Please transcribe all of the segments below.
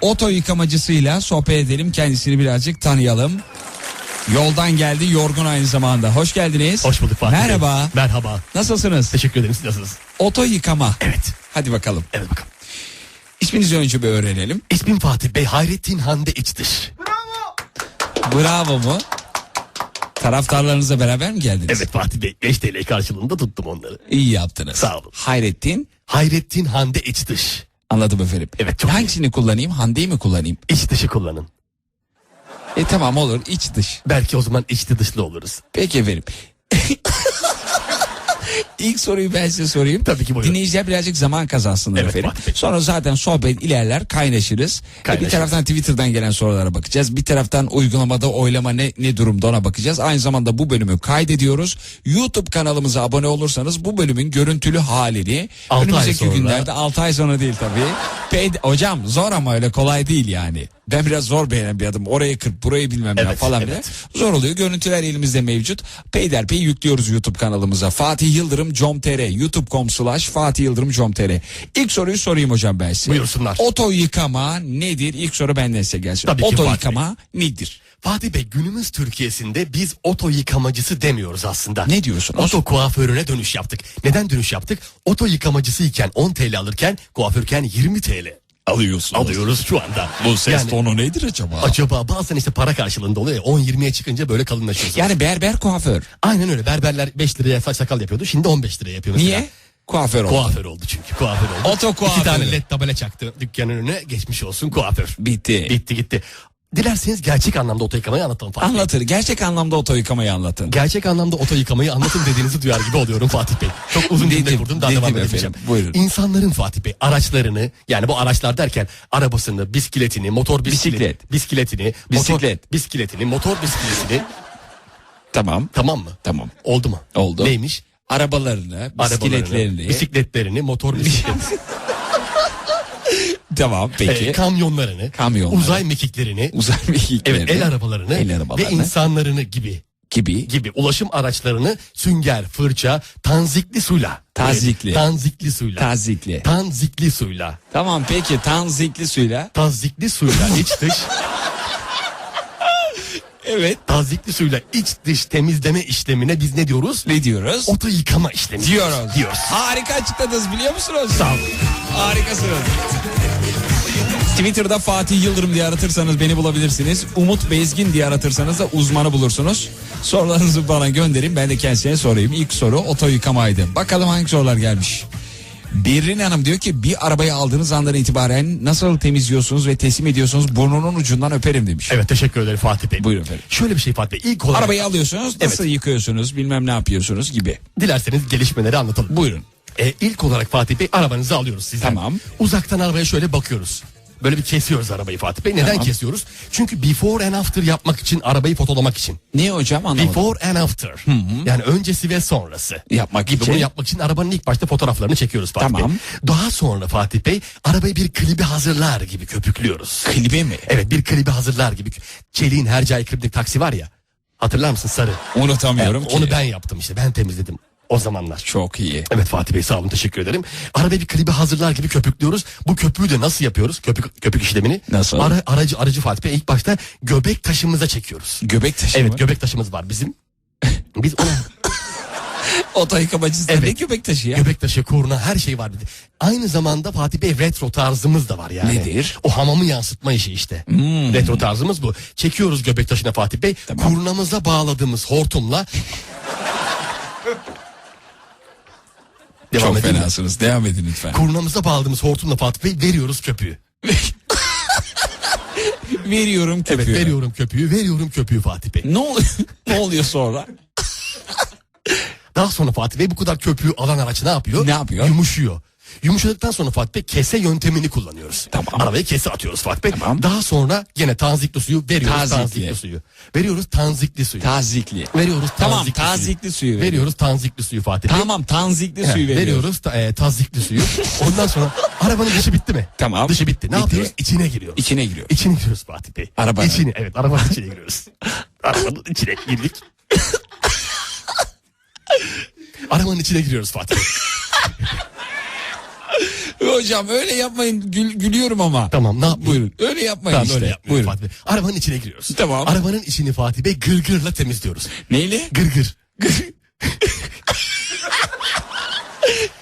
Oto yıkamacısıyla sohbet edelim. Kendisini birazcık tanıyalım. Yoldan geldi yorgun aynı zamanda. Hoş geldiniz. Hoş bulduk Fatih Bey. Merhaba. Merhaba. Nasılsınız? Teşekkür ederim. Siz nasılsınız? Oto yıkama. Evet. Hadi bakalım. Evet bakalım. İsminizi önce bir öğrenelim. İsmim Fatih Bey. Hayrettin Hande İçdış. Bravo mu? Taraftarlarınızla beraber mi geldiniz? Evet Fatih Bey. 5 TL karşılığında tuttum onları. İyi yaptınız. Sağ olun. Hayrettin Hayrettin Hande İçdış. Anladım efendim. Evet, çok iyi. Hangisini kullanayım? Hande'yi mi kullanayım? İç dışı kullanın. E tamam olur iç dış. Belki o zaman içli dışlı oluruz. Peki efendim. İlk soruyu ben size sorayım. Tabii ki, buyurun. Dinleyiciler birazcık zaman kazansınlar Evet, efendim. Bey. Sonra zaten sohbet ilerler kaynaşırız. E, Kaynaşırız. bir taraftan Twitter'dan gelen sorulara bakacağız. Bir taraftan uygulamada oylama ne, ne durumda ona bakacağız. Aynı zamanda bu bölümü kaydediyoruz. YouTube kanalımıza abone olursanız bu bölümün görüntülü halini önümüzdeki sonra. günlerde 6 ay sonra değil tabii. Hocam zor ama öyle kolay değil yani. Ben biraz zor beğenen bir adım. Orayı kırp burayı bilmem ne Evet, falan evet. bile. Zor oluyor. Görüntüler elimizde mevcut. Peyderpey yüklüyoruz YouTube kanalımıza. Fatih Yıldırım com.tr youtube.com slash Fatih Yıldırım com.tr İlk soruyu sorayım hocam ben size. Buyursunlar. Oto yıkama nedir? İlk soru benden size gelsin. Tabii ki Oto Fatih yıkama nedir? Fatih Bey günümüz Türkiye'sinde biz oto yıkamacısı demiyoruz aslında. Ne diyorsunuz? Oto kuaförüne dönüş yaptık. Neden dönüş yaptık? Oto yıkamacısı iken 10 TL alırken kuaförken 20 TL Alıyorsunuz. alıyoruz şu anda. Bu ses Yani tonu nedir acaba? Acaba bazen işte para karşılığında oluyor ya 10-20'ye çıkınca böyle kalınlaşıyorsun. Yani berber kuaför. Aynen öyle berberler 5 liraya saç sakal yapıyordu şimdi 15 liraya yapıyor mesela. Niye? Kuaför oldu. Kuaför oldu çünkü kuaför oldu. Oto kuaförü. İki tane led tabela çaktı dükkanın önüne geçmiş olsun kuaför. Bitti. Bitti gitti. Dilerseniz gerçek anlamda oto yıkamayı anlatalım Fatih Bey. Anlatır. Gerçek anlamda oto yıkamayı anlatın. Gerçek anlamda oto yıkamayı anlatın dediğinizi duyar gibi oluyorum Fatih Bey. Çok uzun cümle kurdum daha devam efendim, edeceğim. buyurun. İnsanların Fatih Bey araçlarını yani bu araçlar derken arabasını, bisikletini, motor bisiklet, Bisiklet. bisikletini, motor Bisiklet. bisikletini, motor bisikletini Tamam. tamam mı? Tamam. Oldu mu? Oldu. Neymiş? Arabalarını, Arabalarını, bisikletlerini. bisikletlerini, motor bisiklet, Tamam peki. e, kamyonlarını, Kamyonları. uzay mekiklerini, Uzay mekiklerini. evet el arabalarını, El ve arabalarını. insanlarını gibi gibi. gibi ulaşım araçlarını sünger, fırça, tanzikli suyla. Tazikli. Tanzikli suyla. Tazikli. Tanzikli suyla. Tamam peki tanzikli suyla. Tazikli suyla iç dış. Evet. Tazikli suyla iç dış temizleme işlemine biz ne diyoruz? Ne diyoruz? Oto yıkama işlemi. diyoruz. Diyoruz. Harika açıkladınız biliyor musunuz? Sağ olun. Harikasınız. Twitter'da Fatih Yıldırım diye aratırsanız beni bulabilirsiniz. Umut Bezgin diye aratırsanız da uzmanı bulursunuz. Sorularınızı bana gönderin ben de kendisine sorayım. İlk soru oto yıkamaydı. Bakalım hangi sorular gelmiş. Berrin Hanım diyor ki bir arabayı aldığınız andan itibaren nasıl temizliyorsunuz ve teslim ediyorsunuz burnunun ucundan öperim demiş. Evet teşekkür ederim Fatih Bey. Buyurun efendim. Şöyle bir şey Fatih Bey. İlk olarak Arabayı alıyorsunuz nasıl yıkıyorsunuz bilmem ne yapıyorsunuz gibi. dilerseniz gelişmeleri anlatalım. Buyurun. E, ilk olarak Fatih Bey arabanızı alıyoruz sizden. Tamam. Uzaktan arabaya şöyle bakıyoruz. Böyle bir kesiyoruz arabayı Fatih Bey. Neden Tamam. kesiyoruz? Çünkü before and after yapmak için, arabayı fotolamak için. Ne hocam anlamadım. Before and after. Yani öncesi ve sonrası. Yapmak gibi bunu yapmak için arabanın ilk başta fotoğraflarını çekiyoruz Fatih Tamam. Bey. Daha sonra Fatih Bey arabayı bir klibi hazırlar gibi köpüklüyoruz. Klibe mi? Evet bir klibi hazırlar gibi. Çelik'in Hercai klibindeki taksi var ya. Hatırlar mısın sarı? Unutamıyorum Evet, ki. onu ben yaptım işte ben temizledim o zamanlar. Çok iyi. Evet Fatih Bey sağ olun teşekkür ederim. Arabayı bir klibi hazırlar gibi köpüklüyoruz. Bu köpüğü de nasıl yapıyoruz? Köpük, köpük işlemini. Nasıl? Ara, aracı, aracı Fatih Bey ilk başta göbek taşımıza çekiyoruz. Göbek taşı Evet mı? göbek taşımız var bizim. Biz ona Oto yıkamacısı Evet. ne göbek taşı ya? göbek taşı, kurna her şey var. Aynı zamanda Fatih Bey retro tarzımız da var yani. Nedir? O hamamı yansıtma işi işte. Hmm. Retro tarzımız bu. Çekiyoruz göbek taşına Fatih Bey. Tamam. Kurnamıza bağladığımız hortumla Devam Çok mi? fenasınız. Devam edin lütfen. Kurnamıza bağladığımız hortumla Fatih Bey veriyoruz köpüğü. veriyorum köpüğü. Evet veriyorum köpüğü, veriyorum köpüğü Fatih Bey. Ne oluyor? ne oluyor sonra? Daha sonra Fatih Bey bu kadar köpüğü alan araç ne yapıyor? Ne yapıyor? Yumuşuyor. Yumuşadıktan sonra Fatih Bey kese yöntemini kullanıyoruz. Tamam. Arabaya kese atıyoruz Fatih Bey. Tamam. Daha sonra gene tanzikli suyu veriyoruz Tazikli. tanzikli suyu. Veriyoruz tanzikli suyu. Tazikli. veriyoruz Tamam tanzikli tazikli suyu. veriyorum. Veriyoruz tanzikli suyu Fatih Bey. Tamam tanzikli suyu veriyoruz. veriyoruz ta, e, tazikli suyu. Ondan sonra arabanın dışı bitti mi? Tamam. Dışı bitti. Ne Bitti. yapıyoruz? İçine giriyoruz. İçine giriyor. İçine giriyoruz Fatih Bey. Arabanın. İçine evet arabanın içine giriyoruz. arabanın içine girdik. arabanın içine giriyoruz Fatih Bey. Hocam öyle yapmayın Gül- gülüyorum ama. Tamam ne yapayım? Buyurun öyle yapmayın Tamam işte. öyle yapmıyorum Buyurun. Fatih Bey. Arabanın içine giriyoruz. Tamam. Arabanın içini Fatih Bey gırgırla temizliyoruz. Neyle? Gırgır.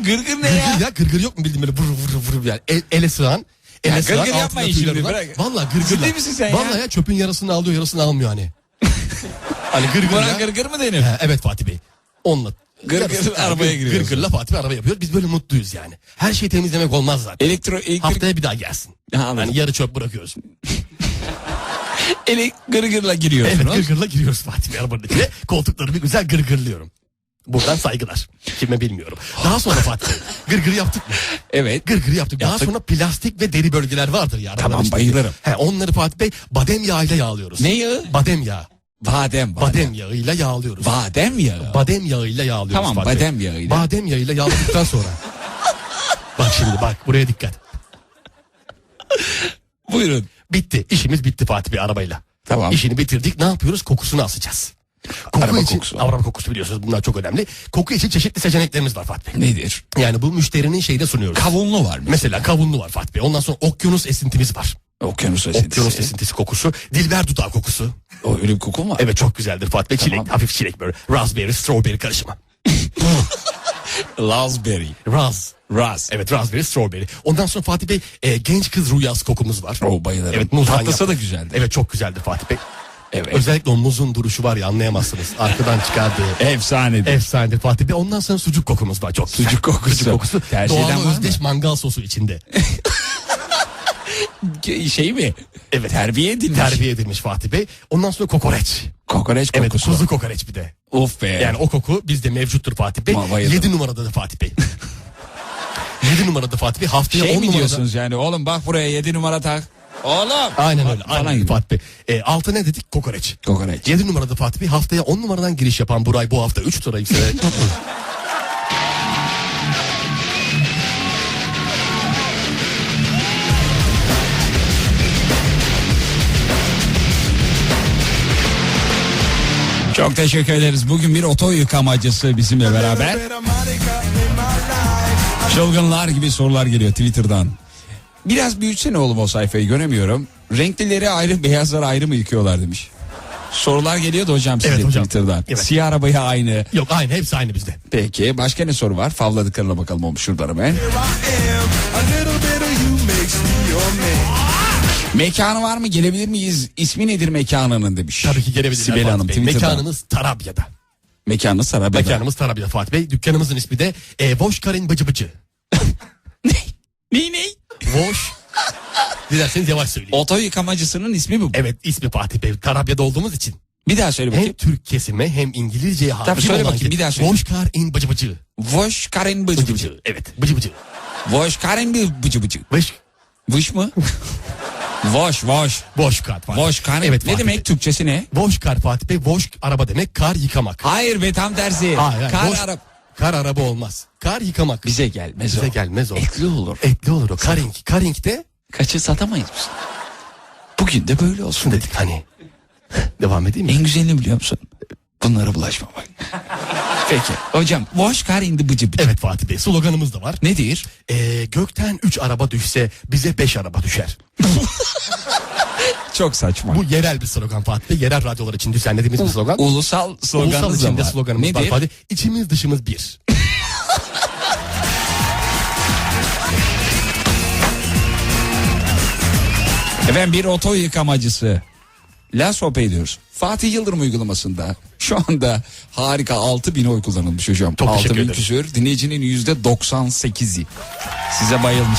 Gırgır ne ya? Gırgır ya gırgır yok mu bildiğin böyle vur vur vur yani el, ele sığan. Ele Ya sığan gırgır yapmayın şimdi, bırak. Valla gırgırla. Ciddi misin sen ya? Valla ya çöpün yarısını alıyor yarısını almıyor hani. hani gırgır Buna ya. gırgır mı denir? He, evet Fatih Bey. Onunla. Gırgır Yarısı- arabaya gır- giriyoruz. Gırgırla Fatih Bey araba yapıyoruz. Biz böyle mutluyuz yani. Her şeyi temizlemek olmaz zaten. Elektro, elektrik, Haftaya bir daha gelsin. Ha, anladım. Yani yarı çöp bırakıyoruz. ele, gırgırla Evet giriyorsunuz. gırgırla giriyoruz Fatih Bey arabanın içine. Koltukları bir güzel gırgırlıyorum. Buradan saygılar. Kime bilmiyorum. Daha sonra Fatih Bey gırgır yaptık mı? Evet. Gırgır yaptık. Daha Yaptık. sonra plastik ve deri bölgeler vardır ya. Tamam, bayılırım. He, onları Fatih Bey badem yağıyla yağlıyoruz. Ne yağı? Badem yağı. Badem. Badem. Badem yağıyla yağlıyoruz. Badem yağı. badem yağıyla yağlıyoruz Tamam, Fatih badem yağıyla. Badem yağıyla yağladıktan sonra. bak şimdi bak buraya dikkat. Buyurun. Bitti. İşimiz bitti Fatih Bey arabayla. Tamam. İşini bitirdik. Ne yapıyoruz? Kokusunu asacağız. Koku Araba için, kokusu. Araba kokusu biliyorsunuz bunlar çok önemli. Koku için çeşitli seçeneklerimiz var Fatih Bey. Nedir? Yani bu müşterinin şeyde sunuyoruz. Kavunlu var mı? Mesela kavunlu var Fatih Bey. Ondan sonra okyanus esintimiz var. Okyanus esintisi. Okyanus esintisi kokusu. Dilber dudağı kokusu. O öyle bir koku mu var? Evet çok güzeldir Fatih Bey. Çilek, Tamam. hafif çilek böyle. Raspberry, strawberry karışımı. Raspberry. Raz. Raz. Evet raspberry, strawberry. Ondan sonra Fatih Bey e, genç kız rüyası kokumuz var. O bayılırım. Evet muzdan yaptık. da güzeldir. Evet çok güzeldir Fatih Bey. Evet. Özellikle o muzun duruşu var ya anlayamazsınız. Arkadan çıkardığı. Efsanedir. Efsanedir Fatih Bey. Ondan sonra sucuk kokumuz var çok güzel. Sucuk kokusu. Sucuk kokusu. Tercih Doğal özdeş mangal sosu içinde. Şey mi? Evet. Terbiye edilmiş. Terbiye edilmiş Fatih Bey. Ondan sonra kokoreç. Kokoreç Evet kokusu. kuzu kokoreç bir de. Of be. Yani o koku bizde mevcuttur Fatih Bey. Bayıldım. 7 numarada da Fatih Bey. 7 numarada Fatih Bey haftaya 10 şey mi numarada. diyorsunuz yani? Oğlum bak buraya 7 numara tak. Oğlum. Aynen öyle. Falan Aynen gibi. Fatih Bey. E, altı ne dedik? Kokoreç. Kokoreç. 7 numarada Fatih Bey haftaya 10 numaradan giriş yapan Buray bu hafta 3 tura yükselerek. Çok teşekkür ederiz. Bugün bir oto yıkamacısı bizimle beraber. Çılgınlar gibi sorular geliyor Twitter'dan. Biraz büyütsene oğlum o sayfayı göremiyorum. Renklileri ayrı beyazları ayrı mı yıkıyorlar demiş. Sorular geliyordu hocam size Evet hocam. Twitter'dan. Evet. Siyah arabayı aynı. Yok aynı hepsi aynı bizde. Peki başka ne soru var? Favladıklarına bakalım olmuş şuradan hemen. Mekanı var mı? Gelebilir miyiz? İsmi nedir mekanının demiş. Tabii ki gelebilirler Sibel Hanım. Twitter'dan. Mekanımız Tarabya'da. Mekanı Sarabya'da. Mekanımız Tarabya'da Fatih Bey. Dükkanımızın ismi de e, Voş Karin Bıcı Bıcı. Ne ne? Voş. Dilerseniz yavaş söyleyeyim. Oto yıkamacısının ismi mi bu? Evet ismi Fatih Bey. Tarabya'da olduğumuz için. Bir daha söyle Hem bakayım. Türk kesime hem İngilizceye hakim söyle olan bakayım, bir daha söyle. Voş Karin Bıcı Bıcı. Voş Karen Bıcı Bıcı. Evet Bıcı Bıcı. Voş Karen Bı- Bıcı Bıcı. Voş. Vış mı? Voş voş. Voş kar Fatih. Voş Karen. Evet ne Fatih demek Bey. Türkçesi ne? Voş kar Fatih Bey. Voş araba demek kar yıkamak. Hayır be tam tersi. Hayır, hayır. Kar Voş- araba. Kar araba olmaz. Kar yıkamak. Bize gelmez Bize o. gelmez o. Etli olur. Etli olur o. Karing. Karing de Kaçı satamayız biz. Bugün de böyle olsun dedik. hani. Devam edeyim mi? En güzelini biliyor musun? Bunlara bulaşmamak. Peki. Hocam voş kar indi bıcı bıcı. Evet Fatih Bey sloganımız da var. Nedir? Ee, gökten 3 araba düşse bize 5 araba düşer. Çok saçma. Bu yerel bir slogan Fatih Bey. Yerel radyolar için düzenlediğimiz bir slogan. Ulusal sloganımız Ulusal içinde var. sloganımız var Nedir? Fatih. İçimiz dışımız bir. Efendim bir oto yıkamacısı. La sohbet ediyoruz. Fatih Yıldırım uygulamasında şu anda harika 6000 oy kullanılmış hocam. Çok teşekkür 6000 ederim. küsür dinleyicinin yüzde 98'i. Size bayılmış.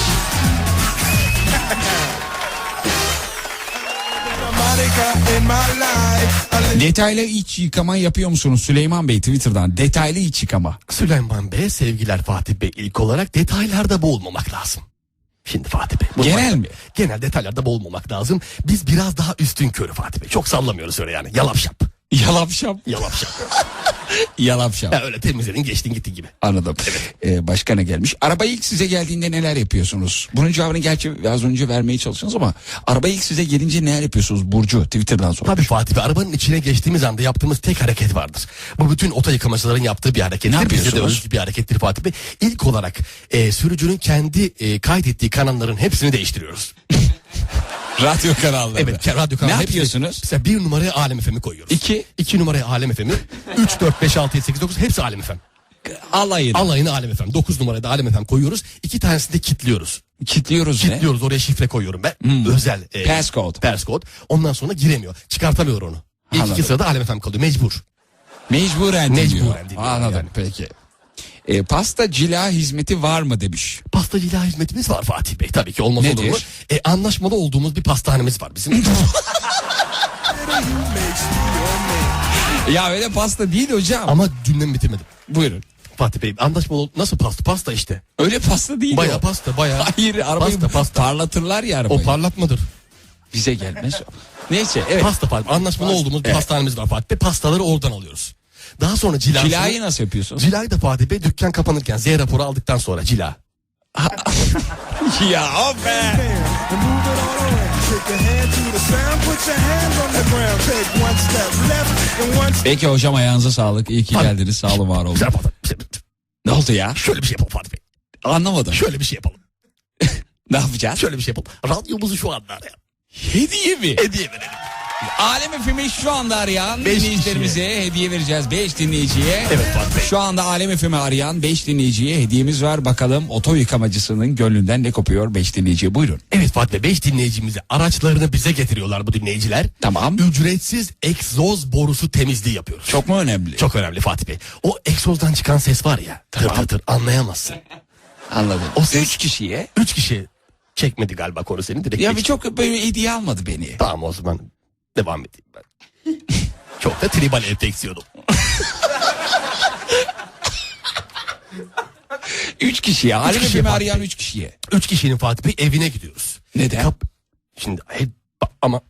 Detaylı iç yıkama yapıyor musunuz Süleyman Bey Twitter'dan? Detaylı iç yıkama. Süleyman Bey sevgiler Fatih Bey ilk olarak detaylarda boğulmamak lazım. Şimdi Fatih Bey. Genel mi? Genel detaylarda boğulmamak lazım. Biz biraz daha üstün körü Fatih Bey. Çok sallamıyoruz öyle yani. Yalap şap. Yalapşap. Yalapşap. Yalapşap. ya öyle temizledin geçtin gittin gibi. Anladım. Ee, başka ne gelmiş? Araba ilk size geldiğinde neler yapıyorsunuz? Bunun cevabını gerçi az önce vermeye çalıştınız ama araba ilk size gelince neler yapıyorsunuz? Burcu Twitter'dan sonra. Tabii Fatih Bey arabanın içine geçtiğimiz anda yaptığımız tek hareket vardır. Bu bütün oto yıkamacıların yaptığı bir harekettir. Ne Bize de yapıyorsunuz? özgü bir harekettir Fatih Bey. İlk olarak e, sürücünün kendi e, kaydettiği kanalların hepsini değiştiriyoruz. Radyo kanalları. Evet radyo kanalı Ne yapıyorsunuz? Mesela bir numaraya Alem FM'i koyuyoruz. İki. İki numaraya Alem FM'i. Üç, dört, beş, altı, yedi, sekiz, dokuz hepsi Alem FM. Alayını. Alayını Alem FM. Dokuz numaraya da Alem FM koyuyoruz. İki tanesini de kilitliyoruz. Kitliyoruz ne? Kilitliyoruz oraya şifre koyuyorum ben. Özel. E, Passcode. Passcode. Ondan sonra giremiyor. Çıkartamıyor onu. İlk Anladım. iki sırada Alem FM kalıyor. Mecbur. Mecburen Mecburen dinliyor. dinliyor Anladım yani. peki. E, pasta cila hizmeti var mı demiş. Pastacılığa hizmetimiz var Fatih Bey. Tabii ki olmaz Nedir? olur mu? E, anlaşmalı olduğumuz bir pastanemiz var bizim. Ya öyle pasta değil hocam. Ama cümlemi bitirmedim. Buyurun. Fatih Bey anlaşmalı nasıl pasta? Pasta işte. Öyle pasta değil Baya pasta baya. Hayır arabayı Pasta, pasta. parlatırlar ya arabayı. O parlatmadır. Bize gelmez. Neyse evet. Pasta Fatih. Anlaşmalı Pasta, olduğumuz bir evet. pastanemiz var Fatih Bey. Pastaları oradan alıyoruz. Daha sonra cilasını... Cilayı nasıl yapıyorsunuz? Cilayı da Fatih Bey dükkan kapanırken Z raporu aldıktan sonra cila. ya be. Peki hocam ayağınıza sağlık. İyi ki Tabii. geldiniz. Sağ olun var olun. Fatih. Ne oldu ya? Şöyle bir şey yapalım Fatih Bey. Anlamadım. Şöyle bir şey yapalım. Ne yapacağız? Şöyle bir şey yapalım. Radyomuzu şu anda arayan. Hediye mi? Hediye verelim. Alem FM'i şu anda arayan Beş dinleyicilerimize hediye vereceğiz. 5 dinleyiciye. Evet Fatih. Şu anda Alem FM'i arayan 5 dinleyiciye hediyemiz var. Bakalım oto yıkamacısının gönlünden ne kopuyor 5 dinleyiciye buyurun. Evet Fatih Bey 5 dinleyicimize araçlarını bize getiriyorlar bu dinleyiciler. Tamam. Ücretsiz egzoz borusu temizliği yapıyoruz. Çok mu önemli? Çok önemli Fatih Bey. O egzozdan çıkan ses var ya. Tamam. Tır tır tır anlayamazsın. anladım. O ses- 3 kişiye. Üç kişi çekmedi galiba konu seni direkt. Ya bir çok böyle hediye almadı beni. Tamam o zaman devam edeyim ben. Çok da tribal enfeksiyonum. 3 kişiye. FM'i bak. arayan 3 kişiye. Üç kişinin Fatih Bey evine gidiyoruz. Neden? Kap- Şimdi ba- ama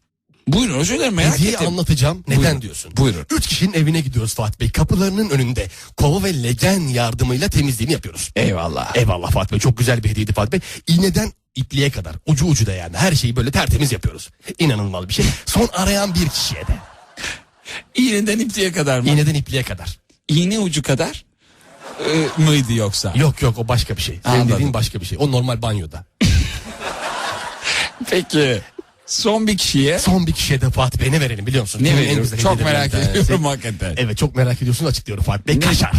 Buyurun özür dilerim merak hediye ettim. anlatacağım. Neden Buyurun, diyorsun? buyurun. Üç kişinin evine gidiyoruz Fatih Bey. Kapılarının önünde kova ve legen yardımıyla temizliğini yapıyoruz. Eyvallah. Eyvallah Fatih Bey. Çok güzel bir hediyeydi Fatih Bey. İğneden ipliğe kadar ucu ucu da yani her şeyi böyle tertemiz yapıyoruz. İnanılmaz bir şey. Son arayan bir kişiye de. İğneden ipliğe kadar mı? İğneden ipliğe kadar. İğne ucu kadar e, mıydı yoksa? Yok yok o başka bir şey. Senin dediğin başka bir şey. O normal banyoda. Peki. Son bir kişiye Son bir kişiye de Fatih Bey ne verelim biliyor musun? ne veriyoruz? Çok merak tanesi. ediyorum hakikaten. Evet çok merak ediyorsun açıklıyorum Fatih Bey. Ne? Kaşar.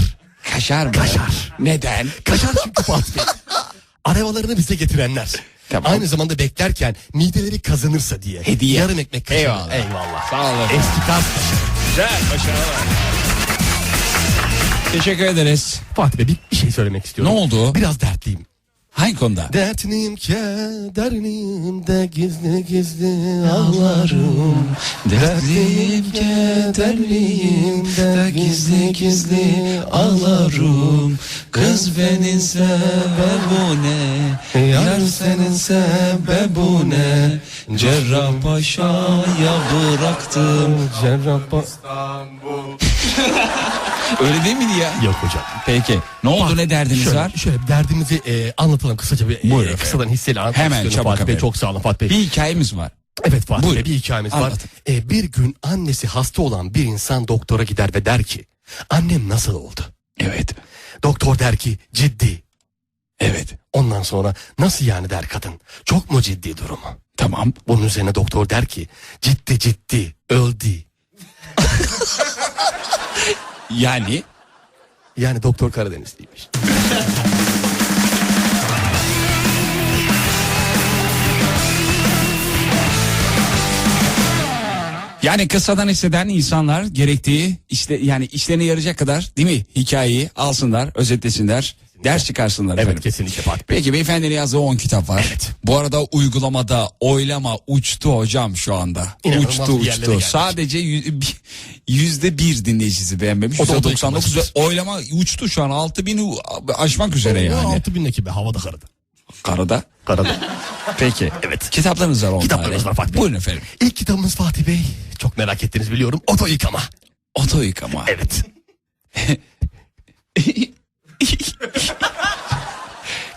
Kaşar mı? Kaşar. Neden? Kaşar çünkü Fatih Bey. Arabalarını bize getirenler. Tamam. Aynı zamanda beklerken mideleri kazanırsa diye. Hediye. Yarım ekmek kaşar. Eyvallah. Eyvallah. Sağ olun. Eski kaşarı. Güzel başarılar. Teşekkür ederiz. Fatih Bey bir, bir şey söylemek istiyorum. Ne oldu? Biraz dertliyim. Hangi konuda? Dertliyim kederliyim de gizli gizli ağlarım. Dertliyim kederliyim de gizli gizli ağlarım. Kız beni sever bu ne? Yar senin sebebu ne? Cerrahpaşa'ya bıraktım. Cerrahpa... Öyle değil miydi ya? Yok hocam. Peki. Ne oldu Bak, ne derdiniz şöyle, var? Şöyle derdimizi e, anlatalım kısaca bir e, Buyurun efendim. kısadan hisseli anlatmak Hemen, çabuk Fatih Bey. Çok sağ olun Fatih Bey. Bir hikayemiz var. Evet Fatih Buyurun. Bey bir hikayemiz var. Anlatın. E, bir gün annesi hasta olan bir insan doktora gider ve der ki annem nasıl oldu? Evet. Doktor der ki ciddi. Evet. Ondan sonra nasıl yani der kadın. Çok mu ciddi durumu? Tamam. Bunun üzerine doktor der ki ciddi ciddi öldü. Yani? Yani doktor Karadenizliymiş. yani kısadan hisseden insanlar gerektiği işte yani işlerine yarayacak kadar değil mi? Hikayeyi alsınlar, özetlesinler, ders çıkarsınlar Evet efendim. kesinlikle Fatih Bey. Peki beyefendinin yazdığı 10 kitap var. Evet. Bu arada uygulamada oylama uçtu hocam şu anda. İnanılmaz uçtu uçtu. Sadece yüzde bir dinleyicisi beğenmemiş. O da Yüzde oda 99 yıkamacısı. oylama uçtu şu an. 6000 bini aşmak üzere yani. 6 bindeki be havada karada. Karada. Karada. Peki. Evet. Kitaplarınız var onlar. Kitaplarımız var Fatih Bey. Buyurun efendim. İlk kitabımız Fatih Bey. Çok merak ettiniz biliyorum. Oto yıkama. Oto yıkama. Evet.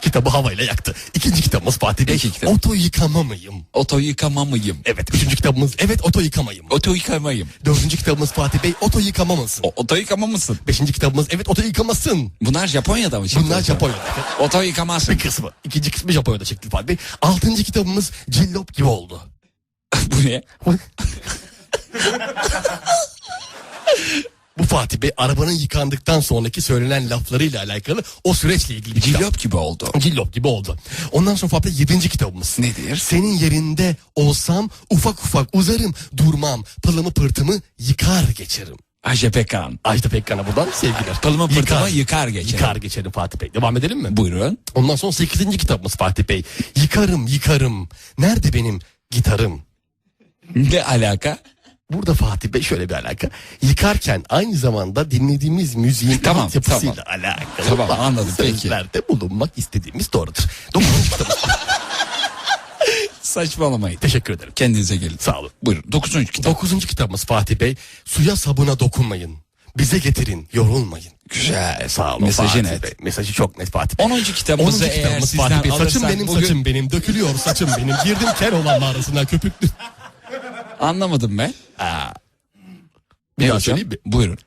Kitabı havayla yaktı. İkinci kitabımız Fatih Bey. Kitap. Oto yıkama mıyım? Oto yıkama mıyım? Evet. Üçüncü kitabımız evet oto yıkamayım. Oto yıkamayım. Dördüncü kitabımız Fatih Bey oto yıkama mısın? O, oto yıkama mısın? Beşinci kitabımız evet oto yıkamasın. Bunlar Japonya'da mı çıktı? Bunlar Japonya'da. Oto yıkamasın. Bir kısmı. İkinci kısmı Japonya'da çıktı Fatih Bey. Altıncı kitabımız cillop gibi oldu. Bu ne? Bu Fatih Bey arabanın yıkandıktan sonraki söylenen laflarıyla alakalı o süreçle ilgili bir kitap. Cillop gibi oldu. Cillop gibi oldu. Ondan sonra Fatih Bey yedinci kitabımız. Nedir? Senin yerinde olsam ufak ufak uzarım durmam pılımı pırtımı yıkar geçerim. Ajda Pekkan. Ajda Pekkan'a buradan sevgiler. Pılımı pırtımı yıkar geçerim. Yıkar geçerim Fatih Bey. Devam edelim mi? Buyurun. Ondan sonra 8. kitabımız Fatih Bey. Yıkarım yıkarım. Nerede benim gitarım? Ne alaka? Burada Fatih Bey şöyle bir alaka. Yıkarken aynı zamanda dinlediğimiz müziğin Tamam, yapısıyla tamam. alakalı. Tamam, bazı anladım, peki. Sözlerde bulunmak istediğimiz doğrudur. 9. kitabımız. Saçmalamayın. Teşekkür ederim. Kendinize gelin. Sağ olun. Buyurun. Dokuzuncu kitap. 9. kitabımız Fatih Bey. Suya sabuna dokunmayın. Bize getirin yorulmayın. Güzel. Sağ olun Mesajı Fatih net. Bey. Mesajı çok net Fatih Bey. 10. kitabımızı 10. eğer kitabımız sizden Fatih Bey. Saçım benim bugün... saçım benim. Dökülüyor saçım benim. Girdim kel olan mağarasına köpüklü. Anlamadım ben. Bir Ne daha hocam? söyleyeyim mi? Buyurun.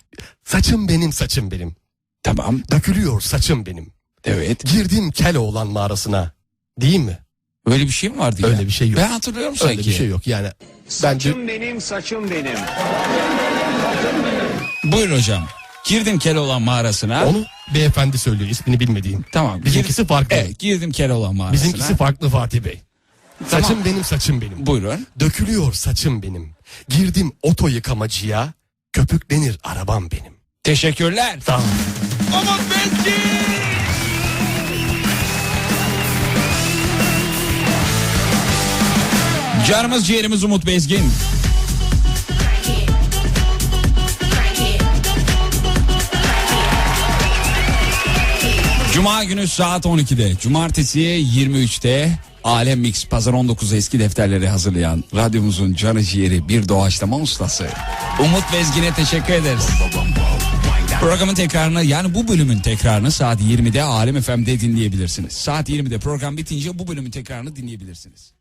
Saçım benim saçım benim. Tamam. Dökülüyor saçım benim. Evet. Girdim kel oğlan mağarasına. Değil mi? Öyle bir şey mi vardı ya? Öyle bir şey yok. Ben hatırlıyorum sanki. Öyle bir şey yok yani. Saçım benim, saçım benim. Buyurun hocam. Girdim Keloğlan mağarasına. onu beyefendi söylüyor ismini bilmediğim. Tamam. Bizimkisi Gir- farklı. Evet girdim Keloğlan mağarasına. Bizimkisi farklı Fatih Bey. Tamam. Saçım benim saçım benim. Buyurun. Dökülüyor saçım benim. Girdim oto yıkamacıya. Köpüklenir arabam benim. Teşekkürler. Ol. Umut Bezgin. Canımız ciğerimiz Umut Bezgin. Cuma günü saat 12'de, cumartesi 23'te Alem Mix Pazar 19 eski defterleri hazırlayan radyomuzun canı ciğeri bir doğaçlama ustası Umut Bezgin'e teşekkür ederiz. Programın tekrarını yani bu bölümün tekrarını saat 20'de Alem FM'de dinleyebilirsiniz. Saat 20'de program bitince bu bölümün tekrarını dinleyebilirsiniz.